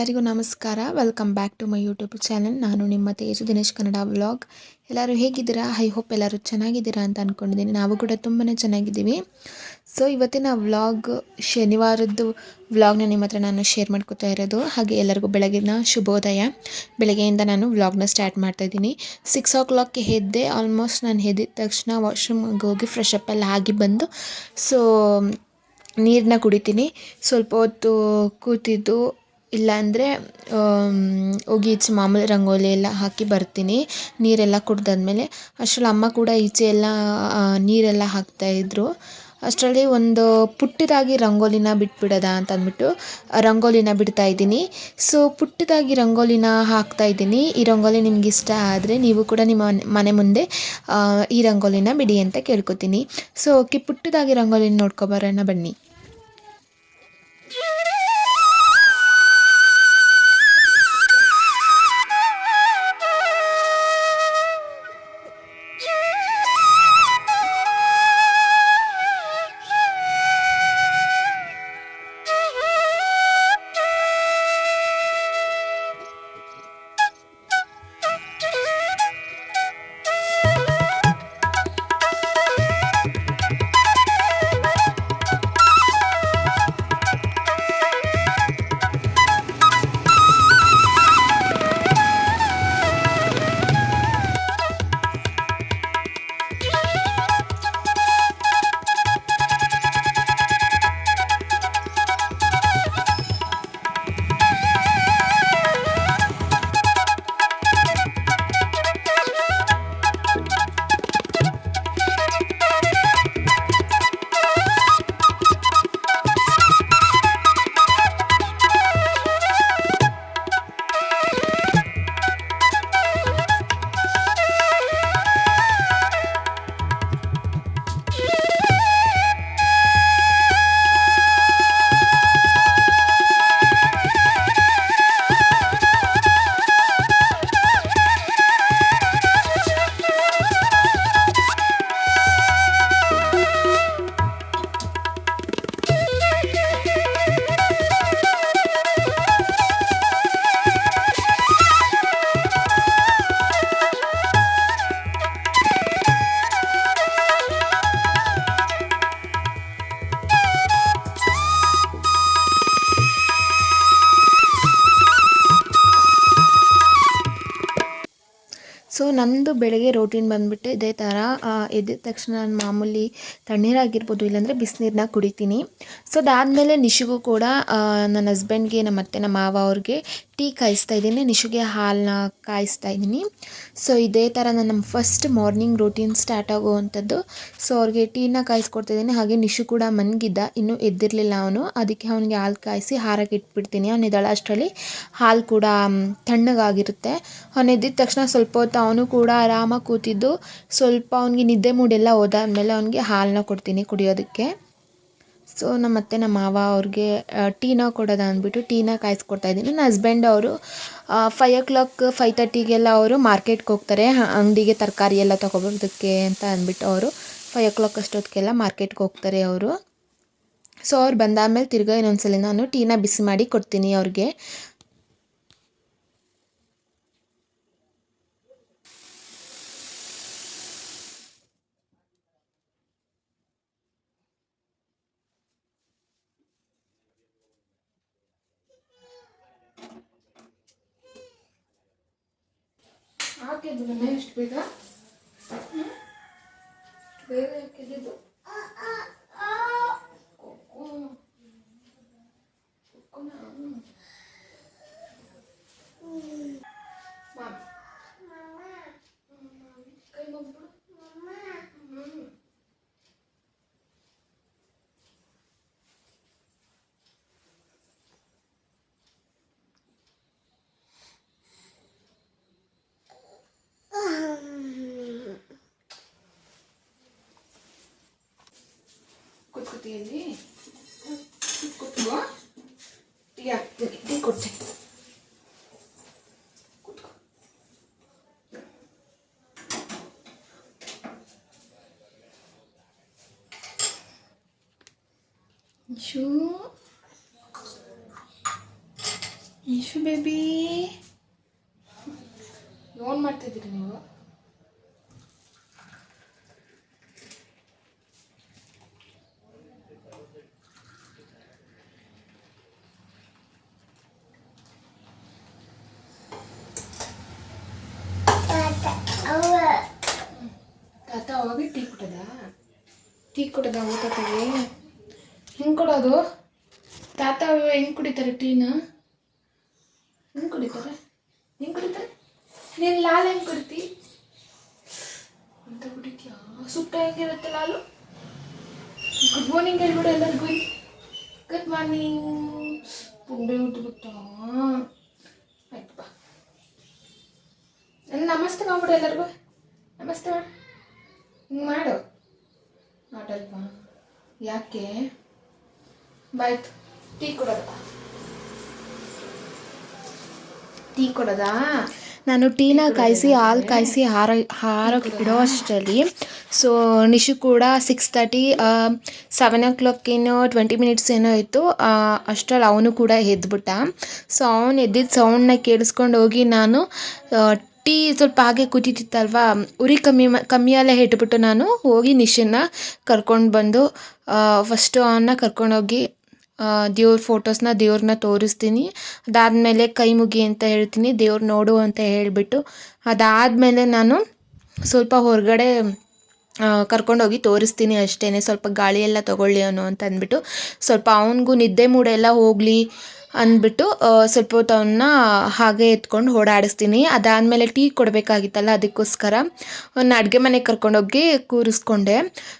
ಎಲ್ಲರಿಗೂ ನಮಸ್ಕಾರ. Welcome back to my YouTube channel ನಾನು ನಿಮ್ಮ ತೇಜು ದಿನೇಶ್ ಕನ್ನಡ ವ್ಲಾಗ್ ಎಲ್ಲರೂ ಹೇಗಿದ್ದೀರಾ? ಐ ಹೋಪ್ ಎಲ್ಲರೂ ಚೆನ್ನಾಗಿದ್ದೀರಾ ಅಂತ ಅಂದ್ಕೊಂಡಿದ್ದೀನಿ ನಾವು ಕೂಡ ತುಂಬಾ ಚೆನ್ನಾಗಿದ್ದೀವಿ. ಸೊ ಇವತ್ತಿನ ವ್ಲಾಗ್ ಶನಿವಾರದ್ದು ವ್ಲಾಗ್ನ ನಿಮ್ಮ ಹತ್ರ ನಾನು ಶೇರ್ ಮಾಡ್ಕೋತಾ ಇರೋದು. ಹಾಗೆ ಎಲ್ಲರಿಗೂ ಬೆಳಗಿನ ಶುಭೋದಯ. ಬೆಳಗ್ಗೆಯಿಂದ ನಾನು ವ್ಲಾಗ್ನ ಸ್ಟಾರ್ಟ್ ಮಾಡ್ತಾ ಇದ್ದೀನಿ. ಸಿಕ್ಸ್ ಓ ಕ್ಲಾಕ್ಗೆ ಎದ್ದೆ ಆಲ್ಮೋಸ್ಟ್ ನಾನು ಎದ್ದಿದ ತಕ್ಷಣ ವಾಶ್ರೂಮ್ಗೆ ಹೋಗಿ ಫ್ರೆಶ್ ಅಪ್ ಆಗಿ ಬಂದು ಸೊ ನೀರನ್ನ ಕುಡಿತೀನಿ. ಸ್ವಲ್ಪ ಹೊತ್ತು ಕೂತಿದ್ದು ಇಲ್ಲಾಂದರೆ ಹೋಗಿ ಈಚೆ ಮಾಮೂಲಿ ರಂಗೋಲಿ ಎಲ್ಲ ಹಾಕಿ ಬರ್ತೀನಿ. ನೀರೆಲ್ಲ ಕುಡ್ದಾದ್ಮೇಲೆ ಅಷ್ಟ್ರಲ್ಲಿ ಅಮ್ಮ ಕೂಡ ಈಚೆ ಎಲ್ಲ ನೀರೆಲ್ಲ ಹಾಕ್ತಾಯಿದ್ರು ಅಷ್ಟರಲ್ಲಿ ಒಂದು ಪುಟ್ಟದಾಗಿ ರಂಗೋಲಿನ ಬಿಟ್ಬಿಡೋದ ಅಂತ ಅಂದ್ಬಿಟ್ಟು ರಂಗೋಲಿನ ಬಿಡ್ತಾ ಇದ್ದೀನಿ. ಸೊ, ಪುಟ್ಟದಾಗಿ ರಂಗೋಲಿನ ಹಾಕ್ತಾ ಇದ್ದೀನಿ. ಈ ರಂಗೋಲಿ ನಿಮ್ಗೆ ಇಷ್ಟ ಆದರೆ ನೀವು ಕೂಡ ನಿಮ್ಮ ಮನೆ ಮುಂದೆ ಈ ರಂಗೋಲಿನ ಬಿಡಿ ಅಂತ ಕೇಳ್ಕೊತೀನಿ. ಸೊ, ಓಕೆ, ಪುಟ್ಟದಾಗಿ ರಂಗೋಲಿನ ನೋಡ್ಕೊಬರೋಣ ಬನ್ನಿ. ಸೊ ನಂದು ಬೆಳಗ್ಗೆ ರೋಟೀನ್ ಬಂದುಬಿಟ್ಟು ಇದೇ ಥರ ಎದ್ದ ತಕ್ಷಣ ನಾನು ಮಾಮೂಲಿ ತಣ್ಣೀರಾಗಿರ್ಬೋದು ಇಲ್ಲಾಂದರೆ ಬಿಸಿನೀರನ್ನ ಕುಡಿತೀನಿ. ಸೊ ಅದಾದಮೇಲೆ ನಿಶಿಗೂ ಕೂಡ ನನ್ನ ಹಸ್ಬೆಂಡ್ಗೆ ನಮ್ಮ ಅತ್ತೆ, ನಮ್ಮ ಮಾವ ಅವ್ರಿಗೆ ಟೀ ಕಾಯಿಸ್ತಾ ಇದ್ದೀನಿ. ನಿಶುಗೆ ಹಾಲನ್ನ ಕಾಯಿಸ್ತಾ ಇದ್ದೀನಿ. ಸೊ ಇದೇ ಥರ ನನ್ನ ಫಸ್ಟ್ ಮಾರ್ನಿಂಗ್ ರೂಟೀನ್ ಸ್ಟಾರ್ಟ್ ಆಗುವಂಥದ್ದು. ಸೊ ಅವ್ರಿಗೆ ಟೀನ ಕಾಯಿಸ್ಕೊಡ್ತಿದ್ದೀನಿ ಹಾಗೆ ನಿಶು ಕೂಡ ಮನ್ಗಿದ್ದ. ಇನ್ನೂ ಎದ್ದಿರಲಿಲ್ಲ ಅವನು. ಅದಕ್ಕೆ ಅವನಿಗೆ ಹಾಲು ಕಾಯಿಸಿ ಹಾರಕ್ಕೆ ಇಟ್ಬಿಡ್ತೀನಿ. ಅವ್ನು ಇದ್ದಾಳೆ ಅಷ್ಟರಲ್ಲಿ ಹಾಲು ಕೂಡ ತಣ್ಣಗಾಗಿರುತ್ತೆ. ಅವನು ಎದ್ದಿದ ತಕ್ಷಣ ಸ್ವಲ್ಪ ಹೊತ್ತು ಅವನು ಕೂಡ ಆರಾಮಾಗಿ ಕೂತಿದ್ದು. ಸ್ವಲ್ಪ ಅವನಿಗೆ ನಿದ್ದೆ ಮೂಡೆಲ್ಲ ಹೋದಾದ್ಮೇಲೆ ಅವನಿಗೆ ಹಾಲನ್ನ ಕೊಡ್ತೀನಿ ಕುಡಿಯೋದಕ್ಕೆ. ಸೊ ನಮ್ಮ ಅತ್ತೆ ನಮ್ಮ ಮಾವ ಅವ್ರಿಗೆ ಟೀನ ಕೊಡೋದು ಅಂದ್ಬಿಟ್ಟು ಟೀನ ಕಾಯಿಸ್ಕೊಡ್ತಾ ಇದ್ದೀನಿ. ನನ್ನ ಹಸ್ಬೆಂಡ್ ಅವರು ಫೈವ್ ಓ ಕ್ಲಾಕ್ ಫೈ ತರ್ಟಿಗೆಲ್ಲ ಅವರು ಮಾರ್ಕೆಟ್ಗೆ ಹೋಗ್ತಾರೆ. ಅಂಗಡಿಗೆ ತರಕಾರಿ ಎಲ್ಲ ತೊಗೊಬರೋದಕ್ಕೆ ಅಂತ ಅಂದ್ಬಿಟ್ಟು ಅವರು ಫೈವ್ ಓ ಕ್ಲಾಕ್ ಅಷ್ಟೊತ್ತಿಗೆಲ್ಲ ಮಾರ್ಕೆಟ್ಗೆ ಹೋಗ್ತಾರೆ ಅವರು. ಸೊ ಅವ್ರು ಬಂದಾದ್ಮೇಲೆ ತಿರ್ಗಾ ಇನ್ನೊಂದ್ಸಲ ನಾನು ಟೀನ ಬಿಸಿ ಮಾಡಿ ಕೊಡ್ತೀನಿ ಅವ್ರಿಗೆ. ಹಾಕಿದ್ದು ಎಷ್ಟು ಬೇಗ ಬೇಗ ಹಾಕಿದ್ದು ಕೂತ್ಕೋತೀಯಲ್ಲಿ ಕೂತ್ಕೋ ಟೀ ಹಾಕ್ತೀನಿ ಟೀ ಕೊಡ್ತೀನಿ ಕೂತ್ಕೋ ಶೂ ನಿಶು ಬೇಬಿ ಏನು ಮಾಡ್ತಿದ್ದೀರಿ ನೀವು ಅವಾಗ ಟೀ ಕುಟ್ಟದ ಟೀ ಕೊಟ್ಟದ ಊಟಕ್ಕೆ ಹೆಂಗೆ ಕೊಡೋದು? ತಾತ ಹೆಂಗೆ ಕುಡಿತಾರೆ ಟೀನ? ಹೆಂಗೆ ಕುಡಿತಾರೆ? ಹಿಂಗೆ ಕುಡಿತಾರೆ? ನೀನು ಲಾಲ್ ಹೆಂಗೆ ಕುಡಿತಿ? ಅಂತ ಕುಡಿತೀಯಾ? ಸುಟ್ಟ ಹೆಂಗಿರುತ್ತೆ ಲಾಲು? ಗುಡ್ ಮಾರ್ನಿಂಗ್ ಹೇಳ್ಬಿಡು ಎಲ್ಲರಿಗೂ. ಗುಡ್ ಮಾರ್ನಿಂಗ್ ಪುಂಡೆ ಗೊತ್ತಾ ಆಯ್ತು ಬಾ. ನಮಸ್ತೆ ಮಾಡ್ಬಿಡು ಎಲ್ಲರಿಗೂ. ನಮಸ್ತೆ ಮಾಡು. ಮಾಡು. ಮಾಡಲ್ವಾ ಯಾಕೆ? ಬಾಯ್ತು. ಟೀ ಕೊಡೋದಾ. ಟೀ ಕೊಡೋದಾ? ನಾನು ಟೀನ ಕಾಯಿಸಿ ಹಾಲು ಕಾಯಿಸಿ ಹಾರ ಹಾರ ಇಡೋ ಅಷ್ಟರಲ್ಲಿ. ಸೊ ನಿಶು ಕೂಡ six thirty seven o'clock ಏನೋ ಟ್ವೆಂಟಿ ಮಿನಿಟ್ಸ್ ಏನೋ ಇತ್ತು ಅಷ್ಟರಲ್ಲಿ ಅವನು ಕೂಡ ಎದ್ಬಿಟ್ಟ. ಸೊ ಅವನು ಎದ್ದಿದ್ದ ಸೌಂಡನ್ನ ಕೇಳಿಸ್ಕೊಂಡು ಹೋಗಿ ನಾನು ಟೀ ಸ್ವಲ್ಪ ಹಾಗೆ ಕುದೀತಿತ್ತಲ್ವಾ, ಉರಿ ಕಮ್ಮಿ ಮ ಕಮ್ಮಿಯಲ್ಲೇ ಇಟ್ಬಿಟ್ಟು ನಾನು ಹೋಗಿ ನಿಶನ್ನ ಕರ್ಕೊಂಡು ಬಂದು ಫಸ್ಟು ಅವನ್ನ ಕರ್ಕೊಂಡೋಗಿ ದೇವ್ರ ಫೋಟೋಸ್ನ ದೇವ್ರನ್ನ ತೋರಿಸ್ತೀನಿ. ಅದಾದಮೇಲೆ ಕೈ ಮುಗಿ ಅಂತ ಹೇಳ್ತೀನಿ, ದೇವ್ರು ನೋಡು ಅಂತ ಹೇಳಿಬಿಟ್ಟು, ಅದಾದಮೇಲೆ ನಾನು ಸ್ವಲ್ಪ ಹೊರಗಡೆ ಕರ್ಕೊಂಡೋಗಿ ತೋರಿಸ್ತೀನಿ ಅಷ್ಟೇ ಸ್ವಲ್ಪ ಗಾಳಿ ಎಲ್ಲ ತಗೊಳ್ಳಿ ಅವನು ಅಂತ ಅಂದ್ಬಿಟ್ಟು, ಸ್ವಲ್ಪ ಅವನಿಗೂ ನಿದ್ದೆ ಮೂಡೆಲ್ಲ ಹೋಗಲಿ ಅಂದ್ಬಿಟ್ಟು ಸ್ವಲ್ಪ ಹೊತ್ತು ಅವನ್ನ ಹಾಗೆ ಎತ್ಕೊಂಡು ಓಡಾಡಿಸ್ತೀನಿ. ಅದಾದಮೇಲೆ ಟೀ ಕೊಡಬೇಕಾಗಿತ್ತಲ್ಲ, ಅದಕ್ಕೋಸ್ಕರ ಅವನ್ನ ಅಡುಗೆ ಮನೆಗೆ ಕರ್ಕೊಂಡೋಗಿ ಕೂರಿಸ್ಕೊಂಡೆ.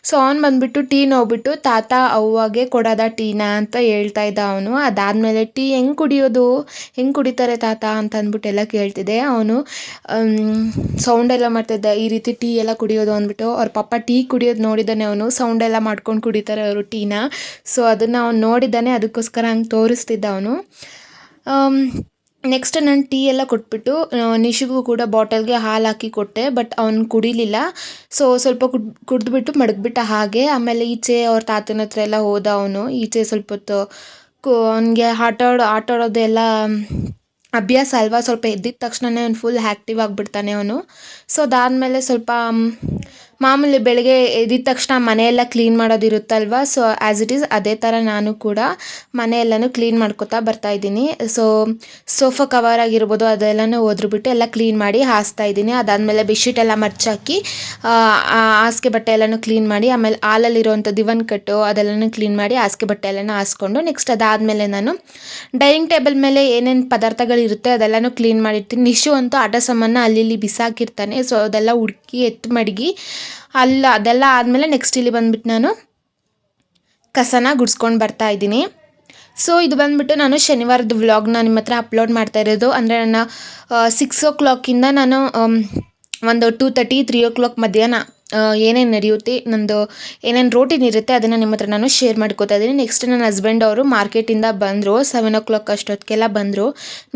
ಸೊ ಅವ್ನು ಬಂದ್ಬಿಟ್ಟು ಟೀ ನೋಡ್ಬಿಟ್ಟು, ತಾತ, ಅವ್ವಾಗೆ ಕೊಡೋದ ಟೀನ? ಅಂತ ಹೇಳ್ತಾ ಇದ್ದ ಅವನು. ಅದಾದಮೇಲೆ, ಟೀ ಹೆಂಗೆ ಕುಡಿಯೋದು? ಹೆಂಗೆ ಕುಡಿತಾರೆ ತಾತ? ಅಂತ ಅಂದ್ಬಿಟ್ಟು ಎಲ್ಲ ಕೇಳ್ತಿದ್ದೆ ಅವನು. ಸೌಂಡ್ ಎಲ್ಲ ಮಾಡ್ತಿದ್ದ ಈ ರೀತಿ ಟೀ ಎಲ್ಲ ಕುಡಿಯೋದು? ಅಂದ್ಬಿಟ್ಟು, ಅವ್ರ ಪಪ್ಪ ಟೀ ಕುಡಿಯೋದು ನೋಡಿದ್ದಾನೆ ಅವನು. ಸೌಂಡ್ ಎಲ್ಲ ಮಾಡ್ಕೊಂಡು ಕುಡಿತಾರೆ ಅವರು ಟೀನ. ಸೊ ಅದನ್ನು ಅವ್ನು ನೋಡಿದ್ದಾನೆ, ಅದಕ್ಕೋಸ್ಕರ ಹಂಗೆ ತೋರಿಸ್ತಿದ್ದ ಅವನು. ನೆಕ್ಸ್ಟ್ ನಾನು ಟೀ ಎಲ್ಲ ಕೊಟ್ಬಿಟ್ಟು ನಿಶಿಗೂ ಕೂಡ ಬಾಟಲ್ಗೆ ಹಾಲು ಹಾಕಿ ಕೊಟ್ಟೆ ಬಟ್ ಅವ್ನು ಕುಡಿಲಿಲ್ಲ. ಸೊ ಸ್ವಲ್ಪ ಕುಡ್, ಕುಡಿದ್ಬಿಟ್ಟು ಮಡಗ್ಬಿಟ್ಟ ಹಾಗೆ, ಆಮೇಲೆ ಈಚೆ ಅವ್ರ ತಾತನ ಹತ್ರ ಎಲ್ಲ ಹೋದ ಅವನು. ಈಚೆ ಸ್ವಲ್ಪ ಹೊತ್ತು ಕು, ಅವನಿಗೆ ಆಟ ಆಡೋ, ಆಟ ಆಡೋದೆಲ್ಲ ಅಭ್ಯಾಸ ಅಲ್ವಾ? ಸ್ವಲ್ಪ ಎದ್ದಿದ ತಕ್ಷಣನೇ ಅವ್ನು ಫುಲ್ ಆ್ಯಕ್ಟಿವ್ ಆಗಿಬಿಡ್ತಾನೆ ಅವನು. ಸೊ ಅದಾದಮೇಲೆ ಸ್ವಲ್ಪ ಮಾಮೂಲಿ ಬೆಳಗ್ಗೆ ಎದ್ದಿದ ತಕ್ಷಣ ಮನೆಯೆಲ್ಲ ಕ್ಲೀನ್ ಮಾಡೋದಿರುತ್ತಲ್ವ ಸೊ ಆ್ಯಸ್ ಇಟ್ ಈಸ್ ಅದೇ ಥರ ನಾನು ಕೂಡ ಮನೆಯೆಲ್ಲನೂ ಕ್ಲೀನ್ ಮಾಡ್ಕೊತಾ ಬರ್ತಾ ಇದ್ದೀನಿ. ಸೊ ಸೋಫಾ ಕವರ್ ಆಗಿರ್ಬೋದು ಅದೆಲ್ಲನೂ ಒದ್ರುಬಿಟ್ಟು ಎಲ್ಲ ಕ್ಲೀನ್ ಮಾಡಿ ಹಾಸ್ತಾ ಇದ್ದೀನಿ. ಅದಾದಮೇಲೆ ಬೆಡ್ಶೀಟ್ ಎಲ್ಲ ಮರ್ಚಾಕಿ ಹಾಸಿಗೆ ಬಟ್ಟೆ ಎಲ್ಲನೂ ಕ್ಲೀನ್ ಮಾಡಿ, ಆಮೇಲೆ ಹಾಲಲ್ಲಿರುವಂಥ ದಿವನ್ ಕಟ್ಟು ಅದೆಲ್ಲನೂ ಕ್ಲೀನ್ ಮಾಡಿ ಹಾಸಿಗೆ ಬಟ್ಟೆ ಎಲ್ಲನೂ ಹಾಸ್ಕೊಂಡು ನೆಕ್ಸ್ಟ್ ಅದಾದಮೇಲೆ ನಾನು ಡೈನಿಂಗ್ ಟೇಬಲ್ ಮೇಲೆ ಏನೇನು ಪದಾರ್ಥಗಳಿರುತ್ತೆ ಅದೆಲ್ಲನೂ ಕ್ಲೀನ್ ಮಾಡಿರ್ತೀನಿ. ನಿಶು ಅಂತೂ ಆಟ ಸಾಮಾನು ಅಲ್ಲಿ ಬಿಸಾಕಿರ್ತಾನೆ. ಸೊ ಅದೆಲ್ಲ ಹುಡುಕಿ ಎತ್ತು ಮಡಗಿ ಅಲ್ಲ, ಅದೆಲ್ಲ ಆದಮೇಲೆ ನೆಕ್ಸ್ಟ್ ಇಲ್ಲಿ ಬಂದ್ಬಿಟ್ಟು ನಾನು ಕಸನ ಗುಡಿಸ್ಕೊಂಡು ಬರ್ತಾ ಇದ್ದೀನಿ. ಸೊ ಇದು ಬಂದ್ಬಿಟ್ಟು ನಾನು ಶನಿವಾರದ ವ್ಲಾಗ್ನ ನಿಮ್ಮ ಹತ್ರ ಅಪ್ಲೋಡ್ ಮಾಡ್ತಾ ಇರೋದು. ಅಂದರೆ ನನ್ನ ಸಿಕ್ಸ್ ಓ ಕ್ಲಾಕಿಂದ ನಾನು ಒಂದು two thirty three o'clock ಮಧ್ಯಾಹ್ನ ಏನೇನು ನಡೆಯುತ್ತೆ, ನಂದು ಏನೇನು ರೂಟೀನ್ ಇರುತ್ತೆ ಅದನ್ನು ನಿಮ್ಮ ಹತ್ರ ನಾನು ಶೇರ್ ಮಾಡ್ಕೋತಾ ಇದ್ದೀನಿ. ನೆಕ್ಸ್ಟ್ ನನ್ನ ಹಸ್ಬೆಂಡ್ ಅವರು ಮಾರ್ಕೆಟಿಂದ ಬಂದರು ಸೆವೆನ್ ಓ ಕ್ಲಾಕ್ ಅಷ್ಟೊತ್ತಿಗೆಲ್ಲ ಬಂದರು.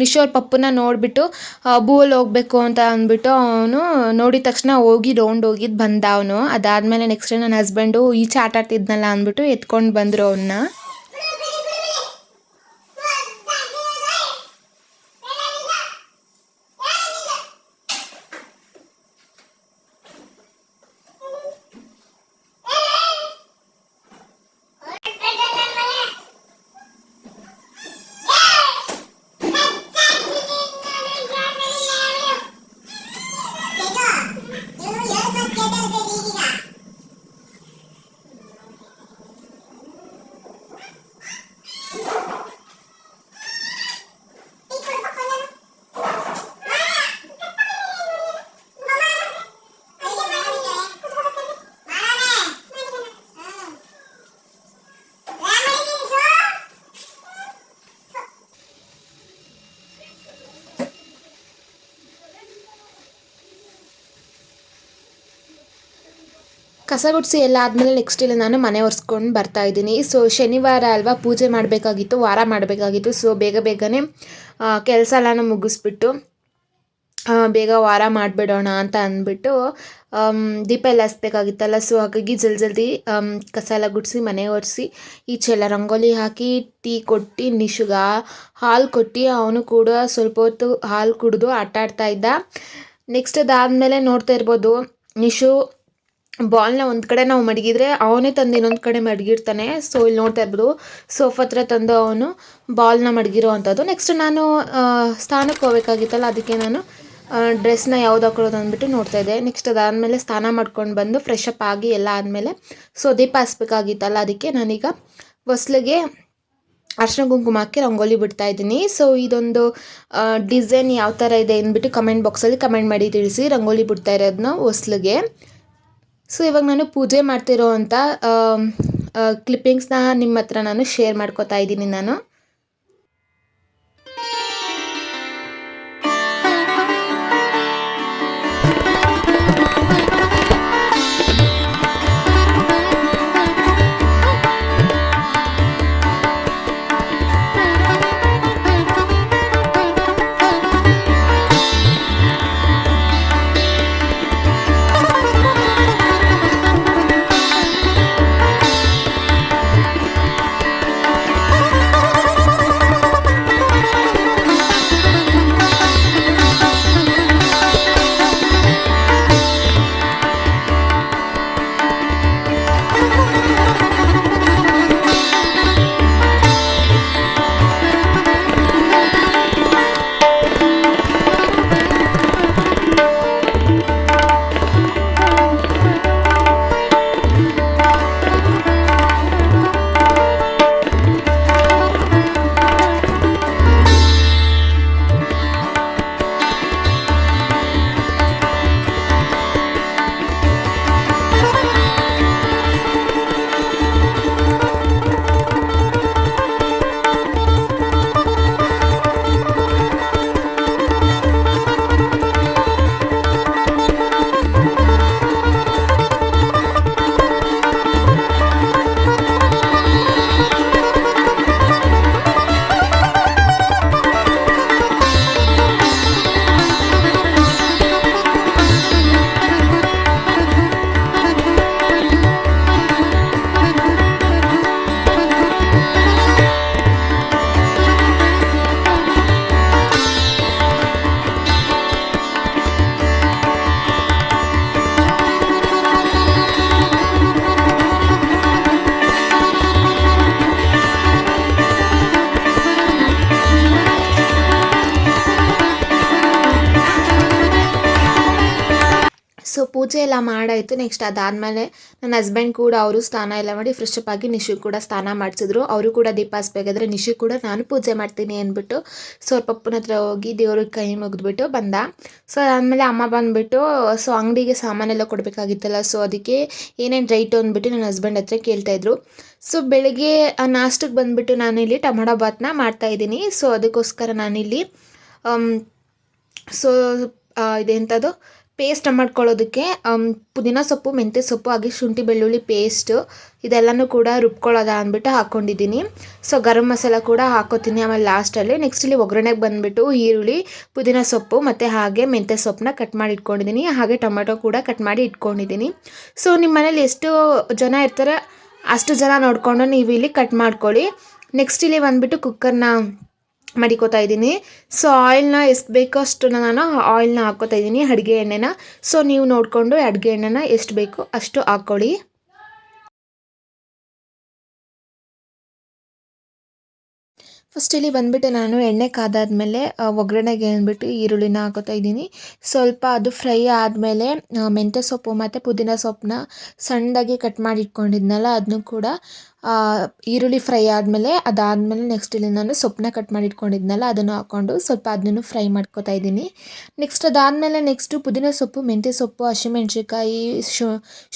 ನಿಶು ಅವ್ರ ಪಪ್ಪನ ನೋಡಿಬಿಟ್ಟು ಬೂವಲ್ಲಿ ಹೋಗಬೇಕು ಅಂತ ಅಂದ್ಬಿಟ್ಟು ಅವನು ನೋಡಿದ ತಕ್ಷಣ ಹೋಗಿ ರೌಂಡ್ ಹೋಗಿದ್ದು ಬಂದ ಅವನು. ಅದಾದಮೇಲೆ ನೆಕ್ಸ್ಟ್ ನನ್ನ ಹಸ್ಬೆಂಡು ಈಚೆ ಆಟ ಆಡ್ತಿದ್ನಲ್ಲ ಅಂದ್ಬಿಟ್ಟು ಎತ್ಕೊಂಡು ಬಂದರು ಅವನ್ನ ಕಸ ಗುಡಿಸಿ ಎಲ್ಲ ಆದಮೇಲೆ ನೆಕ್ಸ್ಟ್ ಇಲ್ಲ ನಾನು ಮನೆ ಒರೆಸ್ಕೊಂಡು ಬರ್ತಾ ಇದ್ದೀನಿ. ಸೊ ಶನಿವಾರ ಅಲ್ವಾ ಪೂಜೆ ಮಾಡಬೇಕಾಗಿತ್ತು, ವಾರ ಮಾಡಬೇಕಾಗಿತ್ತು. ಸೊ ಬೇಗ ಬೇಗನೆ ಕೆಲಸ ಎಲ್ಲನೂ ಮುಗಿಸ್ಬಿಟ್ಟು ಬೇಗ ವಾರ ಮಾಡಿಬಿಡೋಣ ಅಂತ ಅಂದ್ಬಿಟ್ಟು ದೀಪ ಎಲ್ಲ ಹಸ್ಬೇಕಾಗಿತ್ತಲ್ಲ ಸೊ ಹಾಗಾಗಿ ಜಲ್ದಿ ಜಲ್ದಿ ಕಸ ಎಲ್ಲ ಗುಡಿಸಿ ಮನೆ ಒರೆಸಿ ಈಚೆ ಎಲ್ಲ ರಂಗೋಲಿ ಹಾಕಿ, ಟೀ ಕೊಟ್ಟು, ನಿಶುಗ ಹಾಲು ಕೊಟ್ಟು, ಅವನು ಕೂಡ ಸ್ವಲ್ಪ ಹೊತ್ತು ಹಾಲು ಕುಡಿದು ಆಟ ಆಡ್ತಾ ಇದ್ದ. ನೆಕ್ಸ್ಟ್ ಅದಾದಮೇಲೆ ನೋಡ್ತಾ ಇರ್ಬೋದು, ನಿಶು ಬಾಲ್ನ ಒಂದು ಕಡೆ ನಾವು ಮಡಗಿದ್ರೆ ಅವನೇ ತಂದು ಇನ್ನೊಂದು ಕಡೆ ಮಡಗಿರ್ತಾನೆ. ಸೊ ಇಲ್ಲಿ ನೋಡ್ತಾ ಇರ್ಬೋದು, ಸೋಫಾ ಹತ್ರ ತಂದು ಅವನು ಬಾಲ್ನ ಮಡಗಿರೋ ಅಂಥದ್ದು. ನೆಕ್ಸ್ಟ್ ನಾನು ಸ್ಥಾನಕ್ಕೆ ಹೋಗ್ಬೇಕಾಗಿತ್ತಲ್ಲ, ಅದಕ್ಕೆ ನಾನು ಡ್ರೆಸ್ನ ಯಾವ್ದು ಹಾಕೊಳ್ಳೋದು ಅಂದ್ಬಿಟ್ಟು ನೋಡ್ತಾ ಇದ್ದೆ. ನೆಕ್ಸ್ಟ್ ಅದಾದಮೇಲೆ ಸ್ನಾನ ಮಾಡ್ಕೊಂಡು ಬಂದು ಫ್ರೆಶ್ ಅಪ್ ಆಗಿ ಎಲ್ಲ ಆದಮೇಲೆ ಸೊ ದೀಪ ಹಸ್ಬೇಕಾಗಿತ್ತಲ್ಲ, ಅದಕ್ಕೆ ನಾನೀಗ ಹೊಸ್ಲಿಗೆ ಅರ್ಶಿನ ಕುಂಕುಮ ಹಾಕಿ ರಂಗೋಲಿ ಬಿಡ್ತಾ ಇದ್ದೀನಿ. ಸೊ ಇದೊಂದು ಡಿಸೈನ್ ಯಾವ ಥರ ಇದೆ ಅಂದ್ಬಿಟ್ಟು ಕಮೆಂಟ್ ಬಾಕ್ಸಲ್ಲಿ ಕಮೆಂಟ್ ಮಾಡಿ ತಿಳಿಸಿ, ರಂಗೋಲಿ ಬಿಡ್ತಾ ಇರೋದನ್ನ ಹೊಸ್ಲಿಗೆ. ಸೊ ಇವಾಗ ನಾನು ಪೂಜೆ ಮಾಡ್ತಿರೋ ಅಂಥ ಕ್ಲಿಪ್ಪಿಂಗ್ಸ್ನ ನಿಮ್ಮ ಹತ್ರ ನಾನು ಶೇರ್ ಮಾಡ್ಕೋತಾ ಇದ್ದೀನಿ ನಾನು. ಎಲ್ಲ ಮಾಡಾಯಿತು. ನೆಕ್ಸ್ಟ್ ಅದಾದಮೇಲೆ ನನ್ನ ಹಸ್ಬೆಂಡ್ ಕೂಡ ಅವರು ಸ್ನಾನ ಎಲ್ಲ ಮಾಡಿ ಫ್ರೆಶ್ ಅಪ್ ಆಗಿ ನಿಶು ಕೂಡ ಸ್ನಾನ ಮಾಡಿಸಿದ್ರು. ಅವರು ಕೂಡ ದೀಪ ಹಚ್ಬೇಕಾದ್ರೆ ನಿಶು ಕೂಡ ನಾನು ಪೂಜೆ ಮಾಡ್ತೀನಿ ಅಂದ್ಬಿಟ್ಟು ಸೊ ಪಪ್ಪನ ಹತ್ರ ಹೋಗಿ ದೇವ್ರಿಗೆ ಕೈ ಮುಗಿದ್ಬಿಟ್ಟು ಬಂದ. ಸೊ ಅದಾದಮೇಲೆ ಅಮ್ಮ ಬಂದುಬಿಟ್ಟು ಸೊ ಅಂಗಡಿಗೆ ಸಾಮಾನೆಲ್ಲ ಕೊಡಬೇಕಾಗಿತ್ತಲ್ಲ ಸೊ ಅದಕ್ಕೆ ಏನೇನು ರೈಟು ಅಂದ್ಬಿಟ್ಟು ನನ್ನ ಹಸ್ಬೆಂಡ್ ಹತ್ರ ಕೇಳ್ತಾಯಿದ್ರು ಸೊ ಬೆಳಗ್ಗೆ ನಾಷ್ಟಕ್ಕೆ ಬಂದುಬಿಟ್ಟು ನಾನಿಲ್ಲಿ ಟೊಮೊಟೊ ಬಾತ್ನ ಮಾಡ್ತಾಯಿದ್ದೀನಿ ಸೊ ಅದಕ್ಕೋಸ್ಕರ ನಾನಿಲ್ಲಿ ಸೊ ಇದೆಂಥದ್ದು ಪೇಸ್ಟ್ ಮಾಡ್ಕೊಳ್ಳೋದಕ್ಕೆ ಪುದೀನ ಸೊಪ್ಪು, ಮೆಂತ್ಯ ಸೊಪ್ಪು, ಹಾಗೆ ಶುಂಠಿ, ಬೆಳ್ಳುಳ್ಳಿ ಪೇಸ್ಟು, ಇದೆಲ್ಲನೂ ಕೂಡ ರುಬ್ಕೊಳ್ಳೋದ ಅಂದ್ಬಿಟ್ಟು ಹಾಕ್ಕೊಂಡಿದ್ದೀನಿ ಸೊ, ಗರಂ ಮಸಾಲ ಕೂಡ ಹಾಕೋತೀನಿ ಆಮೇಲೆ ಲಾಸ್ಟಲ್ಲಿ. ನೆಕ್ಸ್ಟ್ ಇಲ್ಲಿ ಒಗ್ಗರಣೆಗೆ ಬಂದುಬಿಟ್ಟು ಈರುಳ್ಳಿ, ಪುದೀನ ಸೊಪ್ಪು ಮತ್ತು ಹಾಗೆ ಮೆಂತ್ಯ ಸೊಪ್ಪನ್ನ ಕಟ್ ಮಾಡಿ ಇಟ್ಕೊಂಡಿದ್ದೀನಿ. ಹಾಗೆ ಟೊಮೆಟೊ ಕೂಡ ಕಟ್ ಮಾಡಿ ಇಟ್ಕೊಂಡಿದ್ದೀನಿ. ಸೊ ನಿಮ್ಮ ಮನೇಲಿ ಎಷ್ಟು ಜನ ಇರ್ತಾರೆ? ಅಷ್ಟು ಜನ ನೋಡಿಕೊಂಡು ನೀವು ಇಲ್ಲಿ ಕಟ್ ಮಾಡ್ಕೊಳ್ಳಿ. ನೆಕ್ಸ್ಟ್ ಇಲ್ಲಿ ಬಂದುಬಿಟ್ಟು ಕುಕ್ಕರ್ನ ಮಡಿಕೋತಾ ಇದ್ದೀನಿ. ಸೊ ಆಯಿಲ್ನ ಎಷ್ಟು ಬೇಕೋ ಅಷ್ಟು ನಾನು ಆಯಿಲ್ನ ಹಾಕೋತಾ ಇದ್ದೀನಿ, ಅಡುಗೆ ಎಣ್ಣೆನ. ಸೊ ನೀವು ನೋಡಿಕೊಂಡು ಅಡುಗೆ ಎಣ್ಣೆನ ಎಷ್ಟು ಬೇಕೋ ಅಷ್ಟು ಹಾಕ್ಕೊಳ್ಳಿ. ಫಸ್ಟ್ ಇಲ್ಲಿ ಬಂದುಬಿಟ್ಟು ನಾನು ಎಣ್ಣೆ ಕಾದಾದಮೇಲೆ ಒಗ್ಗರಣೆಗೆ ಅಂದ್ಬಿಟ್ಟು ಈರುಳ್ಳಿನ ಹಾಕೋತಾ ಇದ್ದೀನಿ. ಸ್ವಲ್ಪ ಅದು ಫ್ರೈ ಆದಮೇಲೆ ಮೆಂತ್ಯ ಸೊಪ್ಪು ಮತ್ತು ಪುದೀನ ಸೊಪ್ಪನ್ನ ಸಣ್ಣದಾಗಿ ಕಟ್ ಮಾಡಿ ಇಟ್ಕೊಂಡಿದ್ನಲ್ಲ ಅದನ್ನು ಕೂಡ ಈರುಳ್ಳಿ ಫ್ರೈ ಆದಮೇಲೆ ಅದಾದಮೇಲೆ ನೆಕ್ಸ್ಟ್ ಇಲ್ಲಿ ನಾನು ಸೊಪ್ಪನ್ನ ಕಟ್ ಮಾಡಿ ಇಟ್ಕೊಂಡಿದ್ನಲ್ಲ ಅದನ್ನು ಹಾಕ್ಕೊಂಡು ಸ್ವಲ್ಪ ಅದನ್ನು ಫ್ರೈ ಮಾಡ್ಕೊತಾ ಇದ್ದೀನಿ. ನೆಕ್ಸ್ಟ್ ಅದಾದಮೇಲೆ ನೆಕ್ಸ್ಟು ಪುದೀನ ಸೊಪ್ಪು, ಮೆಂತ್ಯ ಸೊಪ್ಪು ಹಸಿಮೆಣ್ಸಿಕಾಯಿ ಶು,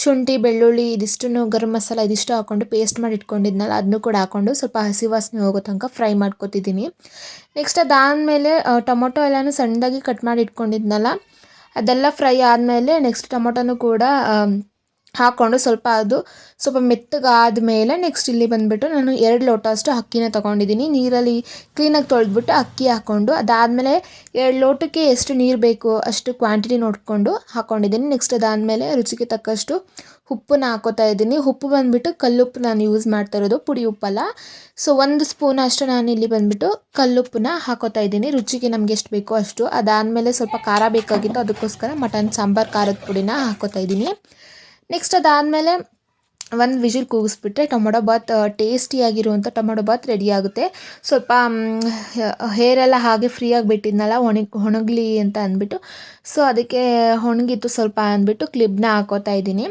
ಶುಂಠಿ, ಬೆಳ್ಳುಳ್ಳಿ, ಇದಿಷ್ಟನ್ನು ಗರಂ ಮಸಾಲ ಇದಿಷ್ಟು ಹಾಕ್ಕೊಂಡು ಪೇಸ್ಟ್ ಮಾಡಿ ಇಟ್ಕೊಂಡಿದ್ನಲ್ಲ ಅದನ್ನು ಕೂಡ ಹಾಕ್ಕೊಂಡು ಸ್ವಲ್ಪ ಹಸಿ ವಾಸನೆ ಹೋಗೋ ತನಕ ಫ್ರೈ ಮಾಡ್ಕೊತಿದ್ದೀನಿ. ನೆಕ್ಸ್ಟ್ ಅದಾದಮೇಲೆ ಟೊಮೊಟೊ ಎಲ್ಲನೂ ಸಣ್ಣದಾಗಿ ಕಟ್ ಮಾಡಿ ಇಟ್ಕೊಂಡಿದ್ನಲ್ಲ ಅದೆಲ್ಲ ಫ್ರೈ ಆದಮೇಲೆ ನೆಕ್ಸ್ಟ್ ಟೊಮೊಟೊನೂ ಕೂಡ ಹಾಕ್ಕೊಂಡು ಸ್ವಲ್ಪ ಅದು ಸ್ವಲ್ಪ ಮೆತ್ತಗಾದ ಮೇಲೆ ನೆಕ್ಸ್ಟ್ ಇಲ್ಲಿ ಬಂದುಬಿಟ್ಟು ನಾನು ಎರಡು ಲೋಟ ಅಷ್ಟು ಅಕ್ಕಿನ ತೊಗೊಂಡಿದ್ದೀನಿ. ನೀರಲ್ಲಿ ಕ್ಲೀನಾಗಿ ತೊಳೆದ್ಬಿಟ್ಟು ಅಕ್ಕಿ ಹಾಕ್ಕೊಂಡು, ಅದಾದಮೇಲೆ ಎರಡು ಲೋಟಕ್ಕೆ ಎಷ್ಟು ನೀರು ಬೇಕು ಅಷ್ಟು ಕ್ವಾಂಟಿಟಿ ನೋಡಿಕೊಂಡು ಹಾಕ್ಕೊಂಡಿದ್ದೀನಿ ನೆಕ್ಸ್ಟ್ ಅದಾದಮೇಲೆ ರುಚಿಗೆ ತಕ್ಕಷ್ಟು ಉಪ್ಪನ್ನ ಹಾಕೋತಾ ಇದ್ದೀನಿ. ಉಪ್ಪು ಬಂದುಬಿಟ್ಟು ಕಲ್ಲುಪ್ಪು ನಾನು ಯೂಸ್ ಮಾಡ್ತಾ ಇರೋದು, ಪುಡಿ ಉಪ್ಪಲ್ಲ. ಸೊ ಒಂದು ಸ್ಪೂನ್ ಅಷ್ಟು ನಾನು ಇಲ್ಲಿ ಬಂದುಬಿಟ್ಟು ಕಲ್ಲುಪ್ಪನ್ನ ಹಾಕೋತಾ ಇದ್ದೀನಿ. ರುಚಿಗೆ ನಮಗೆ ಎಷ್ಟು ಬೇಕೋ ಅಷ್ಟು. ಅದಾದಮೇಲೆ ಸ್ವಲ್ಪ ಖಾರ ಬೇಕಾಗಿತ್ತು ಅದಕ್ಕೋಸ್ಕರ ಮಟನ್ ಸಾಂಬಾರು, ಖಾರದ ಪುಡಿನ ಹಾಕೋತಾ ಇದ್ದೀನಿ. ನೆಕ್ಸ್ಟ್ ಅದಾದಮೇಲೆ ಒಂದು ವಿಜಿಲ್ ಕೂಗಿಸ್ಬಿಟ್ರೆ ಟೊಮೊಟೊ ಬಾತ್ ಟೇಸ್ಟಿಯಾಗಿರುವಂಥ ಟೊಮೊಟೊ ಬಾತ್ ರೆಡಿ ಆಗುತ್ತೆ. ಸ್ವಲ್ಪ ಹೇರೆಲ್ಲ ಹಾಗೆ ಫ್ರೀಯಾಗಿ ಬಿಟ್ಟಿದ್ನಲ್ಲ ಒಣಗಿ ಒಣಗಲಿ ಅಂತ ಅಂದ್ಬಿಟ್ಟು. ಸೊ ಅದಕ್ಕೆ ಒಣಗಿತ್ತು ಸ್ವಲ್ಪ ಅಂದ್ಬಿಟ್ಟು ಕ್ಲಿಪ್ನ ಹಾಕೋತಾ ಇದ್ದೀನಿ.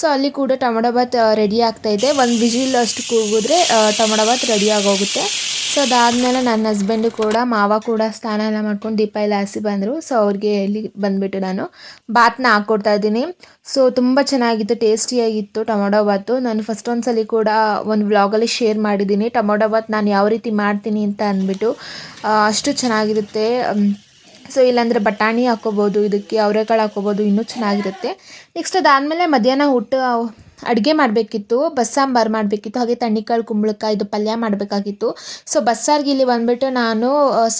ಸೊ ಅಲ್ಲಿ ಕೂಡ ಟೊಮೊಟೊ ಬಾತ್ ರೆಡಿ ಆಗ್ತಾಯಿದೆ ಒಂದು ವಿಜಿಲ್ ಅಷ್ಟು ಕೂಗಿದ್ರೆ ಟೊಮೊಟೊ ಬಾತ್ ರೆಡಿ ಆಗೋಗುತ್ತೆ. ಸೊ ಅದಾದಮೇಲೆ ನನ್ನ ಹಸ್ಬೆಂಡು ಕೂಡ, ಮಾವ ಕೂಡ ಸ್ನಾನ ಎಲ್ಲ ಮಾಡ್ಕೊಂಡು ದೀಪ ಎಲ್ಲ ಹಸಿ ಬಂದರು. ಸೊ ಅವ್ರಿಗೆ ಇಲ್ಲಿ ಬಂದುಬಿಟ್ಟು ನಾನು ಬಾತನ್ನ ಹಾಕ್ಕೊಡ್ತಾ ಇದ್ದೀನಿ. ಸೊ ತುಂಬ ಚೆನ್ನಾಗಿತ್ತು, ಟೇಸ್ಟಿಯಾಗಿತ್ತು ಟೊಮೊಟೊ ಬಾತು ನಾನು ಫಸ್ಟ್ ಒಂದ್ಸಲಿ ಕೂಡ ಒಂದು ವ್ಲಾಗಲ್ಲಿ ಶೇರ್ ಮಾಡಿದ್ದೀನಿ. ಟೊಮೊಟೊ ಬಾತ್ ನಾನು ಯಾವ ರೀತಿ ಮಾಡ್ತೀನಿ ಅಂತ ಅಂದ್ಬಿಟ್ಟು ಅಷ್ಟು ಚೆನ್ನಾಗಿರುತ್ತೆ. ಸೊ ಇಲ್ಲಾಂದರೆ ಬಟಾಣಿ ಹಾಕ್ಕೋಬೋದು, ಇದಕ್ಕೆ ಅವರೆಕಾಳು ಹಾಕ್ಕೋಬೋದು, ಇನ್ನೂ ಚೆನ್ನಾಗಿರುತ್ತೆ. ನೆಕ್ಸ್ಟ್ ಅದಾದಮೇಲೆ ಮಧ್ಯಾಹ್ನ ಊಟ ಅಡುಗೆ ಮಾಡಬೇಕಿತ್ತು ಬಸ್ಸಾಂಬಾರು ಮಾಡಬೇಕಿತ್ತು, ಹಾಗೆ ತಣ್ಣಿಕಾಳು ಕುಂಬಳಕಾಯಿ, ಇದು ಪಲ್ಯ ಮಾಡಬೇಕಾಗಿತ್ತು. ಸೊ ಬಸ್ಸಾರಿಗೆ ಇಲ್ಲಿ ಬಂದುಬಿಟ್ಟು ನಾನು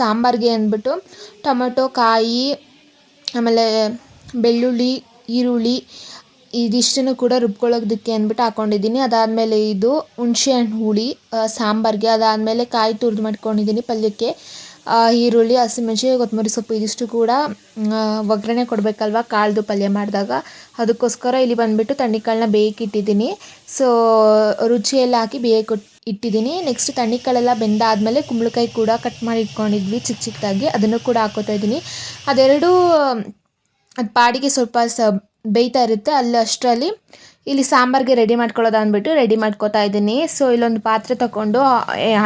ಸಾಂಬಾರಿಗೆ ಅಂದ್ಬಿಟ್ಟು ಟೊಮೆಟೊ, ಕಾಯಿ, ಆಮೇಲೆ ಬೆಳ್ಳುಳ್ಳಿ, ಈರುಳ್ಳಿ, ಇದಿಷ್ಟನ್ನು ಕೂಡ ರುಬ್ಕೊಳ್ಳೋದಕ್ಕೆ ಅಂದ್ಬಿಟ್ಟು ಹಾಕ್ಕೊಂಡಿದ್ದೀನಿ ಅದಾದಮೇಲೆ ಇದು ಹುಣಸೆ ಹಣ್ಣು ಹುಳಿ ಸಾಂಬಾರಿಗೆ. ಅದಾದಮೇಲೆ ಕಾಯಿ ತುರಿದು ಮಾಡ್ಕೊಂಡಿದ್ದೀನಿ ಪಲ್ಯಕ್ಕೆ. ಈರುಳ್ಳಿ ಹಸಿಮೆಣ್ಸಿನ್ಕಾಯಿ ಕೊತ್ತಂಬರಿ ಸೊಪ್ಪು ಇದಿಷ್ಟು ಕೂಡ ಒಗ್ಗರಣೆ ಕೊಡಬೇಕಲ್ವ ಕಾಳ್ದು ಪಲ್ಯ ಮಾಡಿದಾಗ? ಅದಕ್ಕೋಸ್ಕರ ಇಲ್ಲಿ ಬಂದುಬಿಟ್ಟು ತಣ್ಣಿಕಾಳನ್ನ ಬೇಯಕ್ಕೆ ಇಟ್ಟಿದ್ದೀನಿ ಸೊ ರುಚಿಯೆಲ್ಲ ಹಾಕಿ ಬೇಯಕ್ಕೆ ಇಟ್ಟಿದ್ದೀನಿ. ನೆಕ್ಸ್ಟ್ ತಣ್ಣಿಕಾಳೆಲ್ಲ ಬೆಂದಾದಮೇಲೆ ಕುಂಬಳಕಾಯಿ ಕೂಡ ಕಟ್ ಮಾಡಿ ಇಟ್ಕೊಂಡಿದ್ವಿ ಚಿಕ್ಕ ಚಿಕ್ಕದಾಗಿ ಅದನ್ನು ಕೂಡ ಹಾಕೋತಾ ಇದ್ದೀನಿ. ಅದೆರಡೂ, ಅದು ಪಾಡಿಗೆ ಸ್ವಲ್ಪ ಸ, ಬೇಯ್ತಾ ಇರುತ್ತೆ. ಅಲ್ಲಿ ಅಷ್ಟರಲ್ಲಿ ಇಲ್ಲಿ ಸಾಂಬಾರಿಗೆ ರೆಡಿ ಮಾಡ್ಕೊಳ್ಳೋದು ಅಂದ್ಬಿಟ್ಟು ರೆಡಿ ಮಾಡ್ಕೋತಾ ಇದ್ದೀನಿ. ಸೊ ಇಲ್ಲೊಂದು ಪಾತ್ರೆ ತಗೊಂಡು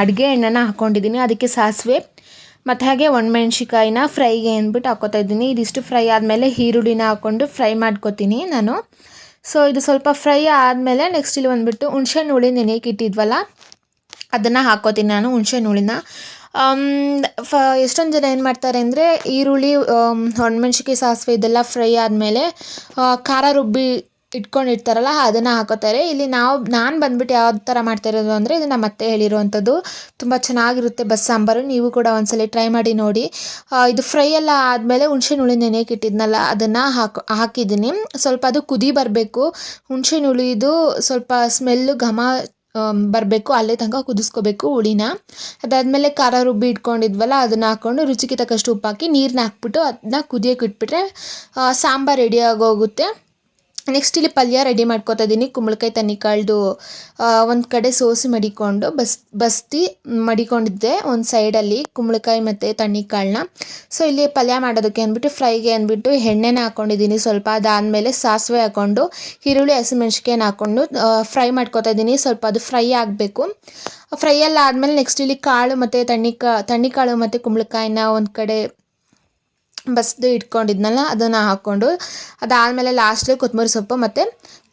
ಅಡುಗೆ ಎಣ್ಣೆನ ಹಾಕ್ಕೊಂಡಿದ್ದೀನಿ ಅದಕ್ಕೆ ಸಾಸಿವೆ. ಮತ್ತು ಹಾಗೆ ಒಣಮೆಣ್ಸಿಕಾಯಿನ ಫ್ರೈಗೆ ಅಂದ್ಬಿಟ್ಟು ಹಾಕೋತಾ ಇದ್ದೀನಿ. ಇದಿಷ್ಟು ಫ್ರೈ ಆದಮೇಲೆ ಈರುಳ್ಳಿನ ಹಾಕ್ಕೊಂಡು ಫ್ರೈ ಮಾಡ್ಕೊತೀನಿ ನಾನು. ಸೊ ಇದು ಸ್ವಲ್ಪ ಫ್ರೈ ಆದಮೇಲೆ ನೆಕ್ಸ್ಟ್ ಇಲ್ಲಿ ಬಂದುಬಿಟ್ಟು ಹುಣ್ಸೆಹಣ್ಣು ಹುಳಿ ನೆನೆಯಕ್ಕೆ ಇಟ್ಟಿದ್ವಲ್ಲ, ಅದನ್ನು ಹಾಕ್ಕೋತೀನಿ ನಾನು ಹುಣ್ಸೆಹಣ್ಣು ಹುಳಿನ ಫ, ಎಷ್ಟೊಂದು ಜನ ಏನು ಮಾಡ್ತಾರೆ ಅಂದರೆ ಈರುಳ್ಳಿ ಒಣಮೆಣ್ಸಿಕಾಯಿ ಸಾಸಿವೆ ಇದೆಲ್ಲ ಫ್ರೈ ಆದಮೇಲೆ ಖಾರ ರುಬ್ಬಿ ಇಟ್ಕೊಂಡಿರ್ತಾರಲ್ಲ, ಅದನ್ನು ಹಾಕೋತಾರೆ. ಇಲ್ಲಿ ನಾವು, ನಾನು ಬಂದ್ಬಿಟ್ಟು ಯಾವ ಥರ ಮಾಡ್ತಾ ಇರೋದು ಅಂದರೆ ಇದು ನಮ್ಮ ಅತ್ತೆ ಹೇಳಿರುವಂಥದ್ದು. ತುಂಬ ಚೆನ್ನಾಗಿರುತ್ತೆ ಬಸ್ ಸಾಂಬಾರು. ನೀವು ಕೂಡ ಒಂದ್ಸಲ ಟ್ರೈ ಮಾಡಿ ನೋಡಿ. ಇದು ಫ್ರೈ ಎಲ್ಲ ಆದಮೇಲೆ ಹುಣ್ಸೆ ಹುಳಿ ನೆನೆಯಕ್ಕೆ ಇಟ್ಟಿದ್ನಲ್ಲ, ಅದನ್ನು ಹಾಕಿ, ಹಾಕಿದ್ದೀನಿ. ಸ್ವಲ್ಪ ಅದು ಕುದಿ ಬರಬೇಕು. ಹುಣ್ಸೆ ಹುಳಿದು ಸ್ವಲ್ಪ ಸ್ಮೆಲ್ಲು ಘಮ ಬರಬೇಕು. ಅಲ್ಲೇ ತನಕ ಕುದಿಸ್ಕೋಬೇಕು ಹುಳಿನ. ಅದಾದಮೇಲೆ ಖಾರ ರುಬ್ಬಿ ಇಟ್ಕೊಂಡಿದ್ವಲ್ಲ, ಅದನ್ನು ಹಾಕ್ಕೊಂಡು ರುಚಿಗೆ ತಕ್ಕಷ್ಟು ಉಪ್ಪು ಹಾಕಿ ನೀರನ್ನ ಹಾಕ್ಬಿಟ್ಟು ಅದನ್ನ ಕುದಿಯೋಕೆ ಇಟ್ಬಿಟ್ರೆ ಸಾಂಬಾರು ರೆಡಿ ಆಗೋಗುತ್ತೆ. ನೆಕ್ಸ್ಟ್ ಇಲ್ಲಿ ಪಲ್ಯ ರೆಡಿ ಮಾಡ್ಕೊತಾ ಇದ್ದೀನಿ. ಕುಂಬಳಕಾಯಿ ತನಿಕಾಳ್ದು ಒಂದು ಕಡೆ ಸೋಸಿ ಮಡಿಕೊಂಡು, ಬಸ್, ಬಸ್ತಿ ಮಡಿಕೊಂಡಿದ್ದೆ ಒಂದು ಸೈಡಲ್ಲಿ ಕುಂಬಳಕಾಯಿ ಮತ್ತು ತಣ್ಣಿಕಾಳನ್ನ ಸೊ ಇಲ್ಲಿ ಪಲ್ಯ ಮಾಡೋದಕ್ಕೆ ಅಂದ್ಬಿಟ್ಟು ಫ್ರೈಗೆ ಅಂದ್ಬಿಟ್ಟು ಎಣ್ಣೆನ ಹಾಕ್ಕೊಂಡಿದ್ದೀನಿ ಸ್ವಲ್ಪ. ಅದಾದಮೇಲೆ ಸಾಸಿವೆ ಹಾಕ್ಕೊಂಡು ಈರುಳ್ಳಿ ಹಸಿಮೆಣ್ಸಿಕಾಯಿನ ಹಾಕ್ಕೊಂಡು ಫ್ರೈ ಮಾಡ್ಕೊತಾ ಇದ್ದೀನಿ. ಸ್ವಲ್ಪ ಅದು ಫ್ರೈ ಆಗಬೇಕು. ಫ್ರೈ ಎಲ್ಲ ಆದಮೇಲೆ ನೆಕ್ಸ್ಟ್ ಇಲ್ಲಿ ಕಾಳು ಮತ್ತು ತಣ್ಣಿಕಾ ತಣ್ಣಿಕಾಳು ಮತ್ತು ಕುಂಬಳಕಾಯಿನ ಒಂದು ಕಡೆ ಬಸ್ದು ಇಟ್ಕೊಂಡಿದ್ನಲ್ಲ, ಅದನ್ನು ಹಾಕ್ಕೊಂಡು ಅದಾದಮೇಲೆ ಲಾಸ್ಟಲ್ಲಿ ಕೊತ್ತಂಬರಿ ಸೊಪ್ಪು ಮತ್ತು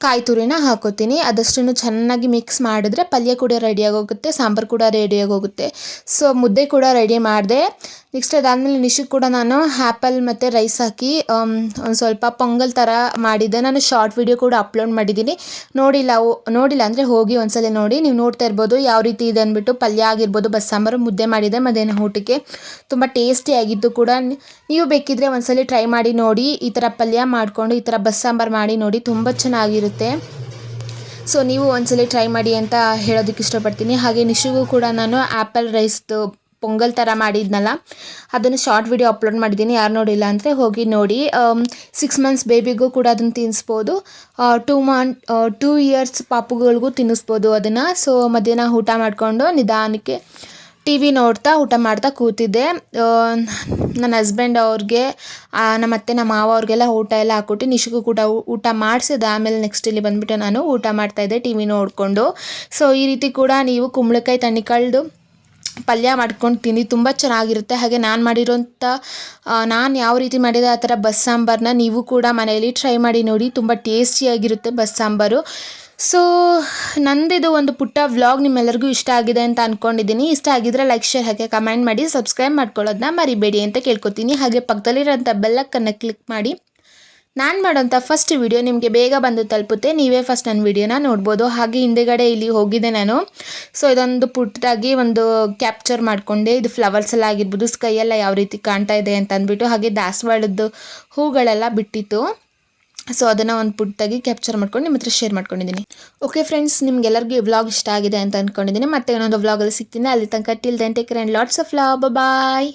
ಕಾಯಿ ತುರಿನ ಹಾಕೋತೀನಿ. ಅದಷ್ಟನ್ನು ಚೆನ್ನಾಗಿ ಮಿಕ್ಸ್ ಮಾಡಿದ್ರೆ ಪಲ್ಯ ಕೂಡ ರೆಡಿಯಾಗಿ ಹೋಗುತ್ತೆ ಸಾಂಬಾರು ಕೂಡ ರೆಡಿಯಾಗಿ ಹೋಗುತ್ತೆ ಸೊ ಮುದ್ದೆ ಕೂಡ ರೆಡಿ ಮಾಡಿದೆ. ನೆಕ್ಸ್ಟ್ ಅದಾದಮೇಲೆ ನಿಶಿಗೆ ಕೂಡ ನಾನು ಆ್ಯಪಲ್ ಮತ್ತು ರೈಸ್ ಹಾಕಿ ಒಂದು ಸ್ವಲ್ಪ ಪೊಂಗಲ್ ಥರ ಮಾಡಿದ್ದೆ. ನಾನು ಶಾರ್ಟ್ ವಿಡಿಯೋ ಕೂಡ ಅಪ್ಲೋಡ್ ಮಾಡಿದ್ದೀನಿ. ನೋಡಿಲ್ಲ ನೋಡಿಲ್ಲ ಅಂದರೆ ಹೋಗಿ ಒಂದ್ಸಲ ನೋಡಿ. ನೀವು ನೋಡ್ತಾ ಇರ್ಬೋದು, ಯಾವ ರೀತಿ ಇದೆ ಅಂದ್ಬಿಟ್ಟು ಪಲ್ಯ ಆಗಿರ್ಬೋದು, ಬಸ್ಸಾಂಬಾರು, ಮುದ್ದೆ ಮಾಡಿದೆ, ಮಧ್ಯಾಹ್ನ ಊಟಕ್ಕೆ. ತುಂಬ ಟೇಸ್ಟಿಯಾಗಿದ್ದು ಕೂಡ ನೀವು ಬೇಕಿದ್ದರೆ ಒಂದ್ಸಲ ಟ್ರೈ ಮಾಡಿ ನೋಡಿ. ಈ ಥರ ಪಲ್ಯ ಮಾಡಿಕೊಂಡು, ಈ ಥರ ಬಸ್ಸಾಂಬಾರು ಮಾಡಿ ನೋಡಿ, ತುಂಬ ಚೆನ್ನಾಗಿರುತ್ತೆ. ಸೊ ನೀವು ಒಂದ್ಸಲ ಟ್ರೈ ಮಾಡಿ ಅಂತ ಹೇಳೋದಕ್ಕೆ ಇಷ್ಟಪಡ್ತೀನಿ. ಹಾಗೆ ನಿಶಿಗೂ ಕೂಡ ನಾನು ಆ್ಯಪಲ್ ರೈಸ್ದು ಪೊಂಗಲ್ ಥರ ಮಾಡಿದ್ನಲ್ಲ, ಅದನ್ನು ಶಾರ್ಟ್ ವಿಡಿಯೋ ಅಪ್ಲೋಡ್ ಮಾಡಿದ್ದೀನಿ. ಯಾರು ನೋಡಿಲ್ಲ ಅಂದರೆ ಹೋಗಿ ನೋಡಿ. ಸಿಕ್ಸ್ ಮಂತ್ಸ್ ಬೇಬಿಗೂ ಕೂಡ ಅದನ್ನು ತಿನ್ನಿಸ್ಬೋದು ಟೂ ಮಂತ್ ಟೂ ಇಯರ್ಸ್ ಪಾಪುಗಳಿಗೂ ತಿನ್ನಿಸ್ಬೋದು ಅದನ್ನು. ಸೊ ಮಧ್ಯಾಹ್ನ ಊಟ ಮಾಡಿಕೊಂಡು ನಿಧಾನಕ್ಕೆ ಟಿ ವಿ ನೋಡ್ತಾ ಊಟ ಮಾಡ್ತಾ ಕೂತಿದ್ದೆ. ನನ್ನ ಹಸ್ಬೆಂಡ್ ಅವ್ರಿಗೆ ನಮ್ಮ ಅತ್ತೆ, ನಮ್ಮ ಮಾವ ಅವ್ರಿಗೆಲ್ಲ ಊಟ ಎಲ್ಲ ಹಾಕ್ಕೊಟ್ಟು ನಿಶಿಗೂ ಕೂಡ ಊಟ ಮಾಡಿಸಿದೆ ಆಮೇಲೆ ನೆಕ್ಸ್ಟ್ ಇಲ್ಲಿ ಬಂದುಬಿಟ್ಟು ನಾನು ಊಟ ಮಾಡ್ತಾಯಿದ್ದೆ ಟಿ ವಿ ನೋಡಿಕೊಂಡು. ಸೊ ಈ ರೀತಿ ಕೂಡ ನೀವು ಕುಂಬಳಕಾಯಿ ತಣ್ಣಿಕಾಳ್ದು ಪಲ್ಯ ಮಾಡ್ಕೊಂಡು ತಿನ್ನಿ, ತುಂಬ ಚೆನ್ನಾಗಿರುತ್ತೆ. ಹಾಗೆ ನಾನು ಮಾಡಿರೋಂಥ ನಾನು ಯಾವ ರೀತಿ ಮಾಡಿದೆ ಆ ಥರ ಬಸ್ ಸಾಂಬಾರನ್ನ ನೀವು ಕೂಡ ಮನೆಯಲ್ಲಿ ಟ್ರೈ ಮಾಡಿ ನೋಡಿ, ತುಂಬ ಟೇಸ್ಟಿಯಾಗಿರುತ್ತೆ ಬಸ್ಸಾಂಬಾರು ಸೊ ನಂದಿದು ಒಂದು ಪುಟ್ಟ ವ್ಲಾಗ್ ನಿಮ್ಮೆಲ್ಲರಿಗೂ ಇಷ್ಟ ಆಗಿದೆ ಅಂತ ಅಂದ್ಕೊಂಡಿದ್ದೀನಿ ಇಷ್ಟ ಆಗಿದ್ರೆ ಲೈಕ್ ಶೇರ್ ಹಾಗೆ ಕಮೆಂಟ್ ಮಾಡಿ ಸಬ್ಸ್ಕ್ರೈಬ್ ಮಾಡ್ಕೊಳ್ಳೋದನ್ನ ಮರಿಬೇಡಿ ಅಂತ ಕೇಳ್ಕೊತೀನಿ. ಹಾಗೆ ಪಕ್ಕದಲ್ಲಿರೋಂಥ ಬೆಲ್ಲಕ್ಕನ್ನು ಕ್ಲಿಕ್ ಮಾಡಿ. ನಾನು ಮಾಡೋಂಥ ಫಸ್ಟ್ ವಿಡಿಯೋ ನಿಮಗೆ ಬೇಗ ಬಂದು ತಲುಪುತ್ತೆ. ನೀವೇ ಫಸ್ಟ್ ನನ್ನ ವಿಡಿಯೋನ ನೋಡ್ಬೋದು. ಹಾಗೆ ಹಿಂದೆಗಡೆ ಇಲ್ಲಿ ಹೋಗಿದ್ದೆ ನಾನು. ಸೊ ಇದೊಂದು ಪುಟ್ಟದಾಗಿ ಒಂದು ಕ್ಯಾಪ್ಚರ್ ಮಾಡಿಕೊಂಡೆ. ಇದು ಫ್ಲವರ್ಸ್ ಎಲ್ಲ ಆಗಿರ್ಬೋದು ಎಲ್ಲ ಯಾವ ರೀತಿ ಕಾಣ್ತಾ ಇದೆ ಅಂತ ಅಂದ್ಬಿಟ್ಟು, ಹಾಗೆ ದಾಸವಾಳದ್ದು ಹೂಗಳೆಲ್ಲ ಬಿಟ್ಟಿತ್ತು. ಸೊ ಅದನ್ನು ಒಂದು ಪುಟ್ಟಾಗಿ ಕ್ಯಾಪ್ಚರ್ ಮಾಡ್ಕೊಂಡು ನಿಮ್ಮ ಹತ್ರ ಶೇರ್ ಮಾಡ್ಕೊಂಡಿದ್ದೀನಿ ಓಕೆ ಫ್ರೆಂಡ್ಸ್ ನಿಮ್ಗೆಲ್ಲರಿಗೂ ಈ ವ್ಲಾಗ್ ಇಷ್ಟ ಆಗಿದೆ ಅಂತ ಅಂದ್ಕೊಂಡಿದ್ದೀನಿ ಮತ್ತೆ ಇನ್ನೊಂದು ವ್ಲಾಗಲ್ಲಿ ಸಿಗ್ತೀನಿ. ಅಲ್ಲಿ ತನಕ till then take and lots of love bye